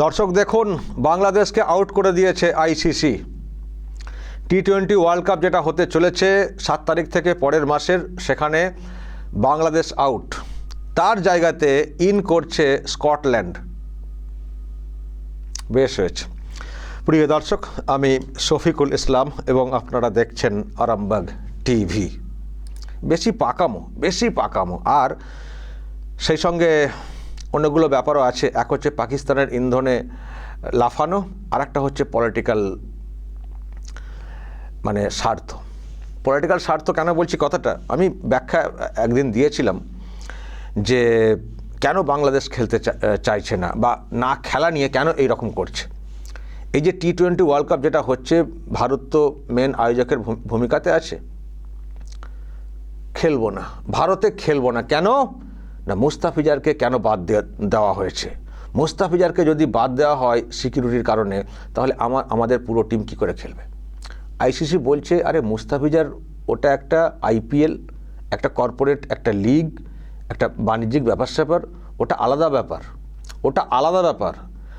দর্শক দেখুন, বাংলাদেশকে আউট করে দিয়েছে ICC T twenty world cup যেটা হতে চলেছে সাত তারিখ থেকে পরের মাসের, সেখানে বাংলাদেশ আউট তার জায়গাতে ইন করছে স্কটল্যান্ড বেশ হয়েছে। প্রিয় দর্শক, আমি শফিকুল ইসলাম এবং আপনারা দেখছেন আরামবাগ টিভি। বেশি পাকামো বেশি পাকামো। আর সেই সঙ্গে অনেকগুলো ব্যাপারও আছে। এক হচ্ছে পাকিস্তানের ইন্ধনে লাফানো আর একটা হচ্ছে পলিটিক্যাল মানে স্বার্থ। পলিটিক্যাল স্বার্থ কেন বলছি কথাটা? আমি ব্যাখ্যা একদিন দিয়েছিলাম যে কেন বাংলাদেশ খেলতে চাইছে না বা না খেলা নিয়ে কেন এই রকম করছে? এই যে টি টোয়েন্টি ওয়ার্ল্ড কাপ যেটা হচ্ছে, ভারত তো মেন আয়োজকের ভূমিকাতে আছে। খেলব না। ভারতে খেলব না। কেন? না, মুস্তাফিজারকে কেন বাদ দেওয়া হয়েছে? মুস্তাফিজারকে যদি বাদ দেওয়া হয় সিকিউরিটির কারণে, তাহলে আমার, আমাদের পুরো টিম কি করে খেলবে? আইসিসি বলছে, আরে মুস্তাফিজার ওটা একটা আইপিএল একটা কর্পোরেট একটা লিগ একটা বাণিজ্যিক ব্যাপার স্যাপার, ওটা আলাদা ব্যাপার। ওটা আলাদা ব্যাপার।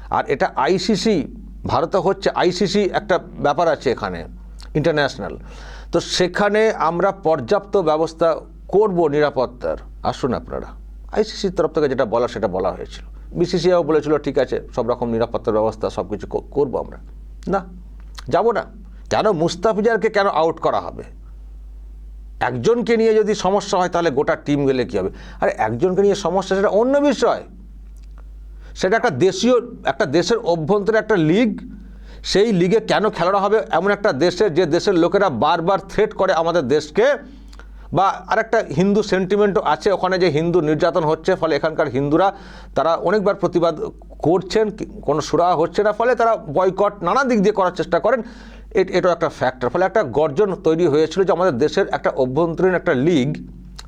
আর এটা আইসিসি ভারতে হচ্ছে আইসিসি একটা ব্যাপার আছে এখানে ইন্টারন্যাশনাল তো সেখানে আমরা পর্যাপ্ত ব্যবস্থা করব নিরাপত্তার। আসুন আপনারা। আইসিসির তরফ থেকে যেটা বলা সেটা বলা হয়েছিল। বিসিসিআইও বলেছিল, ঠিক আছে, সব রকম নিরাপত্তার ব্যবস্থা, সব কিছু করব আমরা। না, যাব না। কেন মুস্তাফিজারকে কেন আউট করা হবে? একজনকে নিয়ে যদি সমস্যা হয়, তাহলে গোটা টিম গেলে কী হবে? আরে, একজনকে নিয়ে সমস্যা সেটা অন্য বিষয়। সেটা একটা দেশীয়, একটা দেশের অভ্যন্তরে একটা লিগ সেই লিগে কেন খেলানো হবে? এমন একটা দেশের যে দেশের লোকেরা বারবার থ্রেট করে আমাদের দেশকে বা আরেকটা হিন্দু সেন্টিমেন্টও আছে, ওখানে যে হিন্দু নির্যাতন হচ্ছে, ফলে এখানকার হিন্দুরা তারা অনেকবার প্রতিবাদ করছেন কোনো সুরা হচ্ছে না, ফলে তারা বয়কট নানা দিক দিয়ে করার চেষ্টা করেন। এটাও একটা ফ্যাক্টর ফলে একটা গর্জন তৈরি হয়েছিল যে আমাদের দেশের একটা অভ্যন্তরীণ একটা লিগ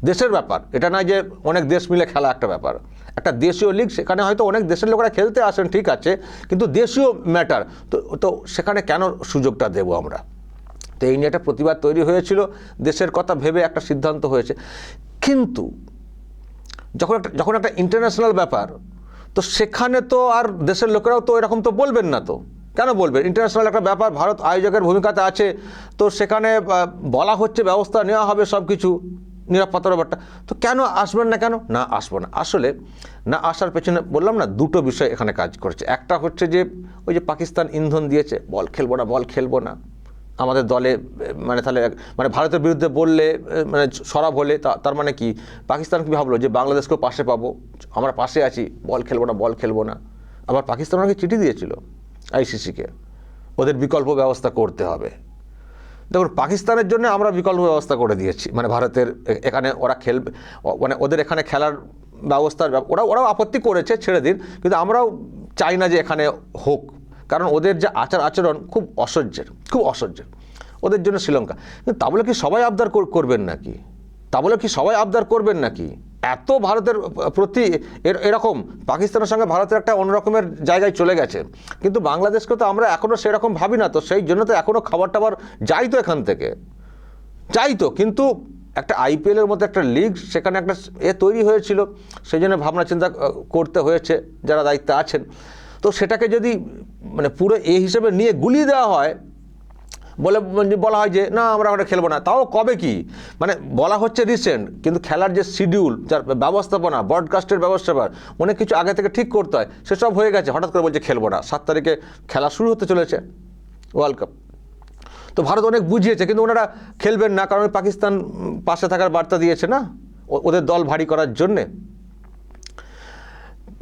দেশের ব্যাপার। এটা নয় যে অনেক দেশ মিলে খেলা একটা ব্যাপার। একটা দেশীয় লিগ সেখানে হয়তো অনেক দেশের লোকেরা খেলতে আসেন, ঠিক আছে, কিন্তু দেশীয় ম্যাটার তো তো সেখানে কেন সুযোগটা দেবো আমরা? তো এই নিয়ে একটা প্রতিবাদ তৈরি হয়েছিল, দেশের কথা ভেবে একটা সিদ্ধান্ত হয়েছে। কিন্তু যখন একটা যখন একটা ইন্টারন্যাশনাল ব্যাপার, তো সেখানে তো আর দেশের লোকেরাও তো এরকম তো বলবেন না তো। কেন বলবেন? ইন্টারন্যাশনাল একটা ব্যাপার, ভারত আয়োজকের ভূমিকাতে আছে, তো সেখানে বলা হচ্ছে ব্যবস্থা নেওয়া হবে সব কিছু নিরাপত্তার ব্যাপারটা। তো কেন আসবেন না কেন? না আসব না। আসলে না আসার পেছনে বললাম না, দুটো বিষয় এখানে কাজ করছে। একটা হচ্ছে যে, ওই যে পাকিস্তান ইন্ধন দিয়েছে, বল খেলব না, বল খেলব না। আমাদের দলে মানে তাহলে মানে ভারতের বিরুদ্ধে বললে মানে সরাব হলে তার মানে কি? পাকিস্তান কি ভাবলো যে বাংলাদেশকেও পাশে পাবো? আমরা পাশে আছি, বল খেলব না, বল খেলব না। আবার পাকিস্তান ওনাকে চিঠি দিয়েছিল আইসিসিকে, ওদের বিকল্প ব্যবস্থা করতে হবে। দেখুন, পাকিস্তানের জন্য আমরা বিকল্প ব্যবস্থা করে দিয়েছি মানে ভারতের এখানে ওরা খেলবে মানে ওদের এখানে খেলার ব্যবস্থার ওরা, ওরাও আপত্তি করেছে ছেড়ে দিন, কিন্তু আমরাও চাই না যে এখানে হোক। কারণ ওদের যে আচার আচরণ খুব অসহ্যের খুব অসহ্যের। ওদের জন্য শ্রীলঙ্কা। তা বলে কি সবাই আবদার কর- করবেন নাকি? তা বলে কি সবাই আবদার করবেন নাকি? এত ভারতের প্রতি এর- এরকম, পাকিস্তানের সঙ্গে ভারতের একটা অন্যরকমের জায়গায় চলে গেছে। কিন্তু বাংলাদেশকে তো আমরা এখনও সেরকম ভাবি না, তো সেই জন্য তো এখনও খাবার টাবার যাই তো এখান থেকে। যাই তো, কিন্তু একটা আইপিএলের মতো একটা লিগ, সেখানে একটা এ তৈরি হয়েছিল। সেই জন্য ভাবনা চিন্তা করতে হয়েছে, যারা দায়িত্বে আছেন। তো সেটাকে যদি মানে পুরো এ হিসেবে নিয়ে গুলিয়ে দেওয়া হয়, বলে মানে বলা হয় যে, না, আমরা ওটা খেলব না। তাও কবে কি? মানে বলা হচ্ছে রিসেন্ট কিন্তু খেলার যে শিডিউল যার ব্যবস্থাপনা ব্রডকাস্টের ব্যবস্থাপনা, অনেক কিছু আগে থেকে ঠিক করতে হয়, সেসব হয়ে গেছে। হঠাৎ করে বলছে খেলব না। সাত তারিখে খেলা শুরু হতে চলেছে ওয়ার্ল্ড কাপ তো ভারত অনেক বুঝিয়েছে, কিন্তু ওনারা খেলবেন না, কারণ পাকিস্তান পাশে থাকার বার্তা দিয়েছে না ওদের দল ভারী করার জন্যে।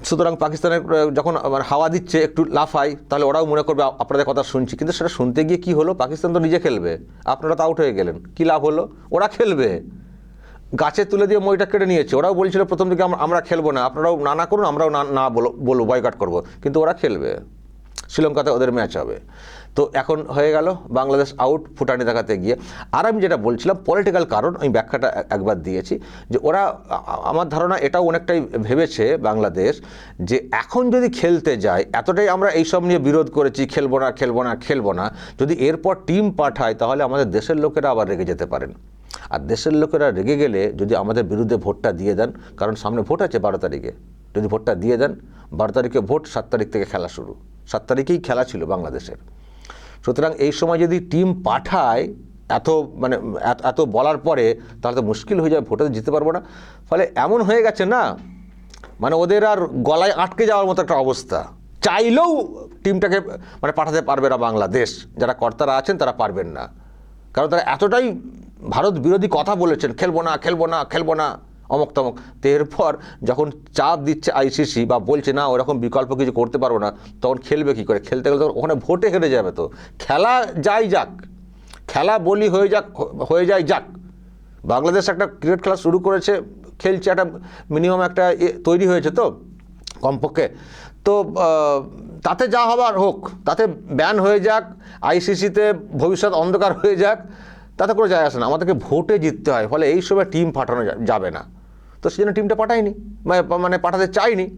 সুতরাং পাকিস্তানের যখন হাওয়া দিচ্ছে, একটু লাফাই তাহলে ওরাও মনে করবে আপনাদের কথা শুনছি। কিন্তু সেটা শুনতে গিয়ে কি হলো? পাকিস্তান তো নিজে খেলবে। আপনারা তো আউট হয়ে গেলেন। কী লাভ হলো? ওরা খেলবে। গাছে তুলে দিয়ে মইটা কেটে নিয়েছে। ওরাও বলছিল, প্রথম দিকে আমরা খেলব না। আপনারাও না না করুন, আমরাও না না বলো, বলব বয়কাট করব। কিন্তু ওরা খেলবে। শ্রীলঙ্কাতে ওদের ম্যাচ হবে। তো এখন হয়ে গেল বাংলাদেশ আউট ফুটানি দেখাতে গিয়ে। আর আমি যেটা বলছিলাম পলিটিক্যাল কারণ, আমি ব্যাখ্যাটা একবার দিয়েছি, যে ওরা আমার ধারণা এটাও অনেকটাই ভেবেছে বাংলাদেশ, যে এখন যদি খেলতে যায়, এতটাই আমরা এইসব নিয়ে বিরোধ করেছি, খেলব না খেলব না খেলব না, যদি এরপর টিম পাঠায়, তাহলে আমাদের দেশের লোকেরা আবার রেগে যেতে পারেন। আর দেশের লোকেরা রেগে গেলে যদি আমাদের বিরুদ্ধে ভোটটা দিয়ে দেন, কারণ সামনে ভোট আছে বারো তারিখে, যদি ভোটটা দিয়ে দেন, বারো তারিখে ভোট, সাত তারিখ থেকে খেলা শুরু। সাত তারিখেই খেলা ছিল বাংলাদেশের। সুতরাং এই সময় যদি টিম পাঠায় এত মানে এত- বলার পরে তাহলে তো মুশকিল হয়ে যাবে ভোটে তো জিততে পারব না। ফলে এমন হয়ে গেছে না মানে ওদের আর গলায় আটকে যাওয়ার মতো একটা অবস্থা। চাইলেও টিমটাকে মানে পাঠাতে পারবে না বাংলাদেশ। যারা কর্তারা আছেন তারা পারবেন না। কারণ তারা এতটাই ভারত বিরোধী কথা বলেছেন, খেলব না খেলব না খেলব না। অমক তমক। তো এরপর যখন চাপ দিচ্ছে আইসিসি বা বলছে, না, ওরকম বিকল্প কিছু করতে পারব না, তখন খেলবে কি করে? খেলতে গেলে তখন ওখানে ভোটে হেরে যাবে তো। খেলা যাই যাক, খেলা বলি হয়ে যাক, হয়ে যায় যাক। বাংলাদেশ একটা ক্রিকেট খেলা শুরু করেছে, খেলছে একটা মিনিমাম একটা তৈরি হয়েছে তো, কমপক্ষে। তো তাতে যা হবার হোক, তাতে ব্যান হয়ে যাক আইসিসিতে ভবিষ্যৎ অন্ধকার হয়ে যাক। তাতে করে যায় আসে না। আমাদেরকে ভোটে জিততে হয়, ফলে এই সময় টিম পাঠানো যাবে না। তো সেজন্য টিমটা পাঠায়নি, মানে- মানে পাঠাতে চাইনি।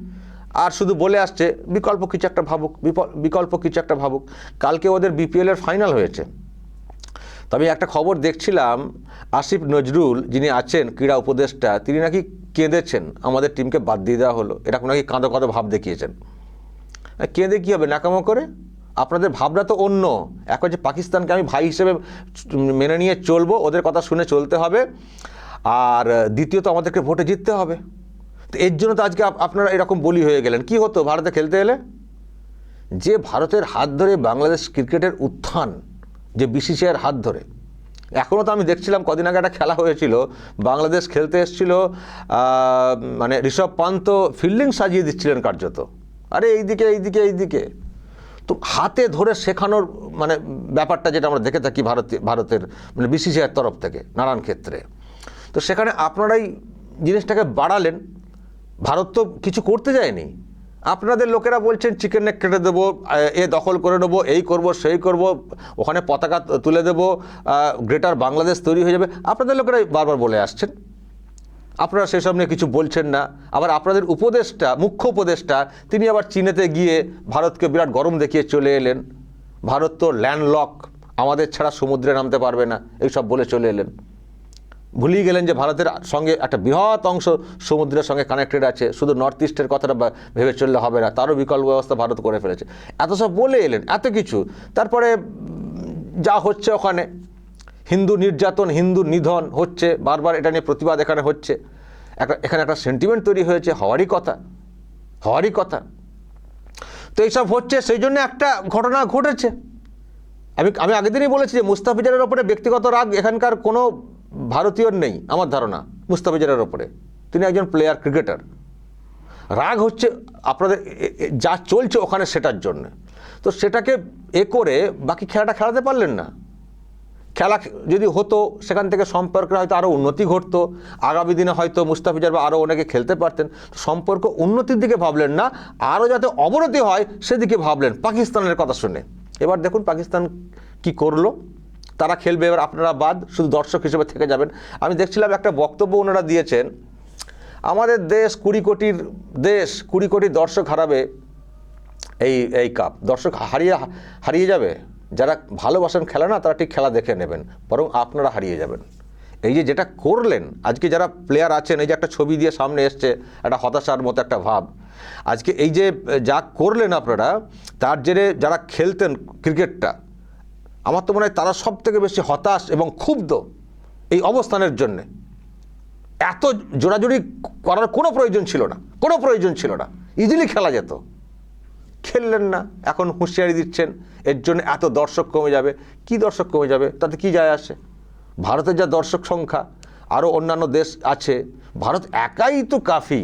আর শুধু বলে আসছে, বিকল্প কিছু একটা ভাবুক বিকল্প কিছু একটা ভাবুক। কালকে ওদের বিপিএলের ফাইনাল হয়েছে। তবে একটা খবর দেখছিলাম, আসিফ নজরুল যিনি আছেন, ক্রীড়া উপদেষ্টা, তিনি নাকি কেঁদেছেন। আমাদের টিমকে বাদ দিয়ে দেওয়া হলো। এরকম নাকি কাঁদো কাঁদো ভাব দেখিয়েছেন। কেঁদে কী হবে নাকামো করে? আপনাদের ভাবনা তো অন্য। এক হচ্ছে পাকিস্তানকে আমি ভাই হিসেবে মেনে নিয়ে চলবো, ওদের কথা শুনে চলতে হবে। আর দ্বিতীয়ত আমাদেরকে ভোটে জিততে হবে। তো এর জন্য তো আজকে আপ- আপনারা এরকম বলি হয়ে গেলেন। কি হতো ভারতে খেলতে এলে? যে ভারতের হাত ধরে বাংলাদেশ ক্রিকেটের উত্থান, যে বিসিসিআইয়ের হাত ধরে এখনও তো আমি দেখছিলাম কদিন আগে একটা খেলা হয়েছিল। বাংলাদেশ খেলতে এসেছিল মানে ঋষভ পান্ত ফিল্ডিং সাজিয়ে দিচ্ছিলেন কার্যত। আরে এইদিকে এইদিকে এইদিকে। তো হাতে ধরে শেখানোর মানে ব্যাপারটা যেটা আমরা দেখে থাকি ভারতে, ভারতের মানে বিসিসিআইয়ের তরফ থেকে, নানান ক্ষেত্রে। তো সেখানে আপনারাই জিনিসটাকে বাড়ালেন। ভারত তো কিছু করতে যায়নি। আপনাদের লোকেরা বলছেন, চিকেন নেক কেটে দেবো, এ দখল করে নেব, এই করব, সেই করব, ওখানে পতাকা তুলে দেবো গ্রেটার বাংলাদেশ তৈরি হয়ে যাবে। আপনাদের লোকেরাই বারবার বলে আসছেন। আপনারা সেসব নিয়ে কিছু বলছেন না। আবার আপনাদের উপদেষ্টা, মুখ্য উপদেষ্টা, তিনি আবার চীনেতে গিয়ে ভারতকে বিরাট গরম দেখিয়ে চলে এলেন। ভারত তো ল্যান্ডলক, আমাদের ছাড়া সমুদ্রে নামতে পারবে না, এইসব বলে চলে এলেন। ভুলিয়ে গেলেন যে ভারতের সঙ্গে একটা বৃহৎ অংশ সমুদ্রের সঙ্গে কানেক্টেড আছে, শুধু নর্থ ইস্টের কথাটা ভেবে চললে হবে না, তারও বিকল্প ব্যবস্থা ভারত করে ফেলেছে। এত সব বলে এলেন, এত কিছু। তারপরে যা হচ্ছে ওখানে হিন্দু নির্যাতন, হিন্দু নিধন হচ্ছে, বারবার এটা নিয়ে প্রতিবাদ এখানে হচ্ছে। এখানে একটা সেন্টিমেন্ট তৈরি হয়েছে, হওয়ারই কথা হওয়ারই কথা। তো এইসব হচ্ছে, সেই জন্য একটা ঘটনা ঘটেছে। আমি আমি আগের দিনই বলেছি যে মুস্তাফিজারের ওপরে ব্যক্তিগত রাগ এখানকার কোনো ভারতীয়র নেই, আমার ধারণা, মুস্তাফিজারের ওপরে। তিনি একজন প্লেয়ার ক্রিকেটার রাগ হচ্ছে আপনাদের যা চলছে ওখানে সেটার জন্য। তো সেটাকে এ করে বাকি খেলাটা খেলাতে পারলেন না। খেলা যদি হতো, সেখান থেকে সম্পর্কের হয়তো আরও উন্নতি ঘটতো। আগামী দিনে হয়তো মুস্তাফিজার বা আরও অনেকে খেলতে পারতেন। সম্পর্ক উন্নতির দিকে ভাবলেন না আরও যাতে অবনতি হয় সেদিকে ভাবলেন পাকিস্তানের কথা শুনে। এবার দেখুন পাকিস্তান কি করল। তারা খেলবে এবার আপনারা বাদ, শুধু দর্শক হিসেবে থেকে যাবেন। আমি দেখছিলাম একটা বক্তব্য ওনারা দিয়েছেন, আমাদের দেশ কুড়ি কোটির দেশ, কুড়ি কোটি দর্শক হারাবে এই এই কাপ দর্শক হারিয়ে হারিয়ে যাবে? যারা ভালোবাসেন খেলা না, তারা ঠিক খেলা দেখে নেবেন, বরং আপনারা হারিয়ে যাবেন। এই যে যেটা করলেন, আজকে যারা প্লেয়ার আছেন, এই যে একটা ছবি দিয়ে সামনে এসছে, একটা হতাশার মতো একটা ভাব। আজকে এই যে, যা করলেন আপনারা, তার জেরে যারা খেলতেন ক্রিকেটটা, আমার তো মনে হয় তারা সব থেকে বেশি হতাশ এবং ক্ষুব্ধ এই অবস্থানের জন্যে। এত জোড়াজুড়ি করার কোনো প্রয়োজন ছিল না, কোনো প্রয়োজন ছিল না। ইজিলি খেলা যেত। খেললেন না, এখন হুঁশিয়ারি দিচ্ছেন, এর জন্য এত দর্শক কমে যাবে, কি দর্শক কমে যাবে, তাতে কি যায় আসে? ভারতের যা দর্শক সংখ্যা, আরও অন্যান্য দেশ আছে, ভারত একাই তো কাফি।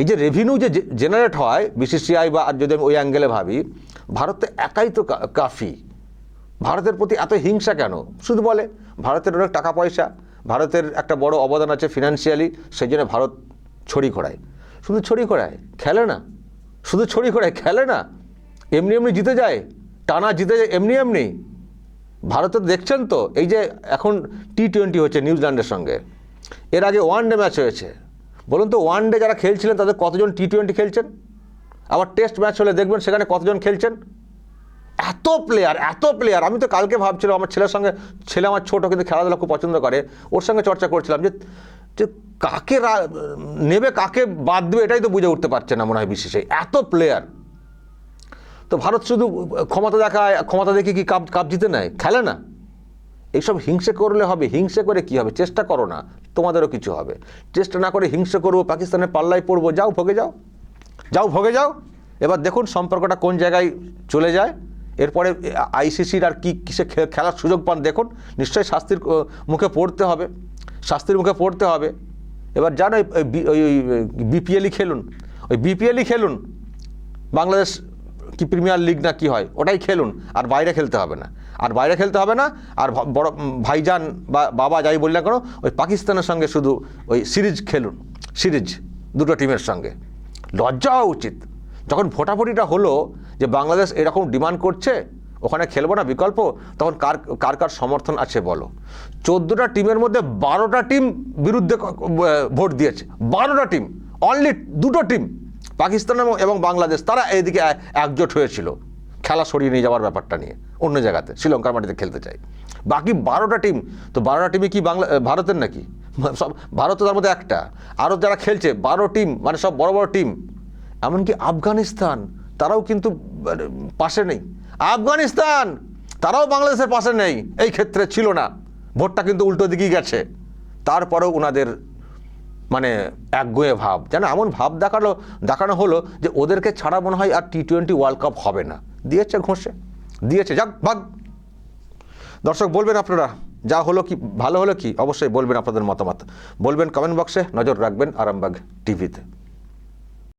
এই যে রেভিনিউ যে জেনারেট হয় বিসিসিআই বা যদি আমি ওই অ্যাঙ্গেলে ভাবি, ভারত একাই তো কাফি। ভারতের প্রতি এত হিংসা কেন? শুধু বলে, ভারতের অনেক টাকা পয়সা, ভারতের একটা বড় অবদান আছে ফিনান্সিয়ালি সেই জন্য ভারত ছড়ি ঘোরায় শুধু ছড়ি ঘোরায় খেলে না। শুধু ছড়ি ঘোরায় খেলে না, এমনি এমনি জিতে যায়, টানা জিতে যায়, এমনি এমনি। ভারতে দেখছেন তো, এই যে এখন টি টোয়েন্টি হচ্ছে নিউজিল্যান্ডের সঙ্গে। এর আগে ওয়ান ডে ম্যাচ হয়েছে। বলুন তো ওয়ান ডে যারা খেলছিলেন, তাদের কতজন টি টোয়েন্টি খেলছেন? আবার টেস্ট ম্যাচ হলে দেখবেন সেখানে কতজন খেলছেন? এত প্লেয়ার এত প্লেয়ার আমি তো কালকে ভাবছিলাম, আমার ছেলের সঙ্গে, ছেলে আমার ছোটো, কিন্তু খেলাধুলা খুব পছন্দ করে। ওর সঙ্গে চর্চা করছিলাম যে যে কাকে নেবে, কাকে বাদ দেবে, এটাই তো বুঝে উঠতে পারছে না মনে হয় বিশেষে। এত প্লেয়ার তো ভারত শুধু ক্ষমতা দেখায়, ক্ষমতা দেখে কি কাপ কাপ জিতে নেয়? খেলে না। এইসব হিংসে করলে হবে। হিংসে করে কি হবে? চেষ্টা করো না। তোমাদেরও কিছু হবে। চেষ্টা না করে হিংসে করব, পাকিস্তানের পাল্লায় পড়ব, যাও ভোগে যাও। যাও ভোগে যাও। এবার দেখুন সম্পর্কটা কোন জায়গায় চলে যায়। এরপরে আইসিসির আর কি কিসে খেলার সুযোগ পান, দেখুন। নিশ্চয়ই শাস্তির মুখে পড়তে হবে। শাস্তির মুখে পড়তে হবে। এবার জানো ওই ওই ওই বিপিএলই খেলুন। ওই বিপিএলই খেলুন। বাংলাদেশ কি প্রিমিয়ার লিগ না কি হয়, ওটাই খেলুন। আর বাইরে খেলতে হবে না। আর বাইরে খেলতে হবে না, আর বড় ভাইজান বা বাবা যাই বললে কেন, ওই পাকিস্তানের সঙ্গে শুধু ওই সিরিজ খেলুন। সিরিজ, দুটো টিমের সঙ্গে। লজ্জা হওয়া উচিত। যখন ভোটাভুটিটা হলো যে বাংলাদেশ এরকম ডিমান্ড করছে ওখানে খেলব না বিকল্প? তখন কার কার কার সমর্থন আছে বলো। চোদ্দোটা টিমের মধ্যে বারোটা টিম বিরুদ্ধে ভোট দিয়েছে। বারোটা টিম অনলি দুটো টিম পাকিস্তান এবং- বাংলাদেশ তারা এইদিকে একজোট হয়েছিল। খেলা সরিয়ে নিয়ে যাওয়ার ব্যাপারটা নিয়ে অন্য জায়গাতে শ্রীলঙ্কার মাটিতে খেলতে চাই। বাকি বারোটা টিম তো বারোটা টিমে কি বাংলা ভারতের নাকি? সব ভারত তার মধ্যে একটা। আরও যারা খেলছে বারো টিম মানে সব বড় বড় টিম। এমনকি আফগানিস্তান তারাও কিন্তু মানে, পাশে নেই। আফগানিস্তান, তারাও বাংলাদেশের পাশে নেই। এই ক্ষেত্রে ছিল না। ভোটটা কিন্তু উল্টো দিকেই গেছে। তারপরেও ওনাদের মানে একগুয়ে ভাব। যেন এমন ভাব দেখাল, দেখানো হলো যে ওদেরকে ছাড়া মনে হয় আর টি টোয়েন্টি ওয়ার্ল্ড কাপ হবে না। দিয়েছে ঘষে। দিয়েছে। যাক, ভাগ। দর্শক, বলবেন আপনারা, যা হলো কি, ভালো হলো কি? অবশ্যই বলবেন আপনাদের মতামত। বলবেন কমেন্ট বক্সে নজর রাখবেন আরামবাগ টিভিতে।